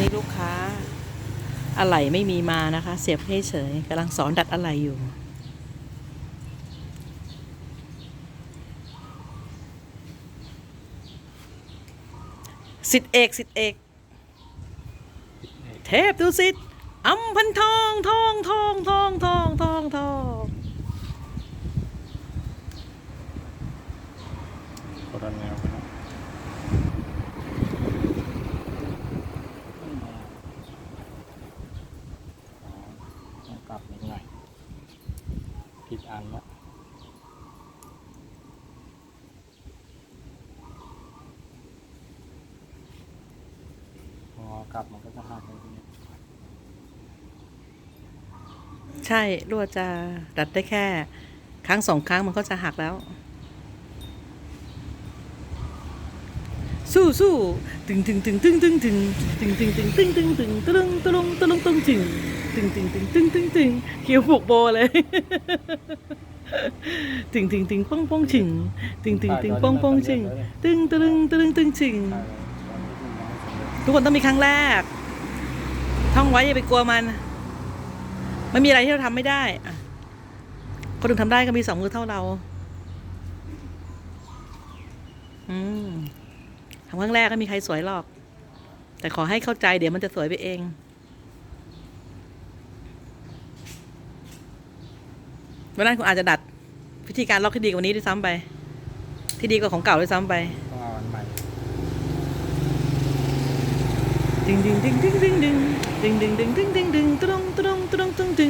นนี้ลูกค้าอะไหล่ไม่มีมานะคะ เสียบให้เฉยกำลังสอนดัดอะไหล่อยู่ สิทธิเอกสิทธิเอก เทพดูสิทธิ์อัมพันทองทองทองทองทองทองทองคนละแนวกันนะ กลับนิดหน่อยผิดอันละพอกลับมันก็จะหักเลยทีนี้ใช่วจะดัดได้แค่ ครั้งสองครั้งมันก็จะหักแล้ว สู้สู้ตึงตึงตึงตึงตึงตึงตึงตึงตึงตึงตึงตึงตึง ตึงตึงตึงตึงตึงคิวผูกโบเลยตึงตึงตึงป้องป้องชิงตึงตึงตึงป้องป้องชิงตึงตึงตึงตึงชิงทุกคนต้องมีครั้งแรก ท่องไว้อย่าไปกลัวมันไม่มีอะไรที่เราทำไม่ได้คนอื่นทำได้ก็มีสองมือเท่าเรา อืมทำครั้งแรกก็มีใครสวยหรอก แต่ขอให้เข้าใจเดี๋ยวมันจะสวยไปเอง วันนั้นคุณอาจจะดัดวิธีการล็อกที่ดีกว่านี้ด้วยซ้ำไป ที่ดีกว่าของเก่าด้วยซ้ำไปต้องเอาอันใหม่ดึงดึงดึงดึงดึงดึงดึงดึงดึงดึงดึงดึงตรงตรงตรงตรงดึง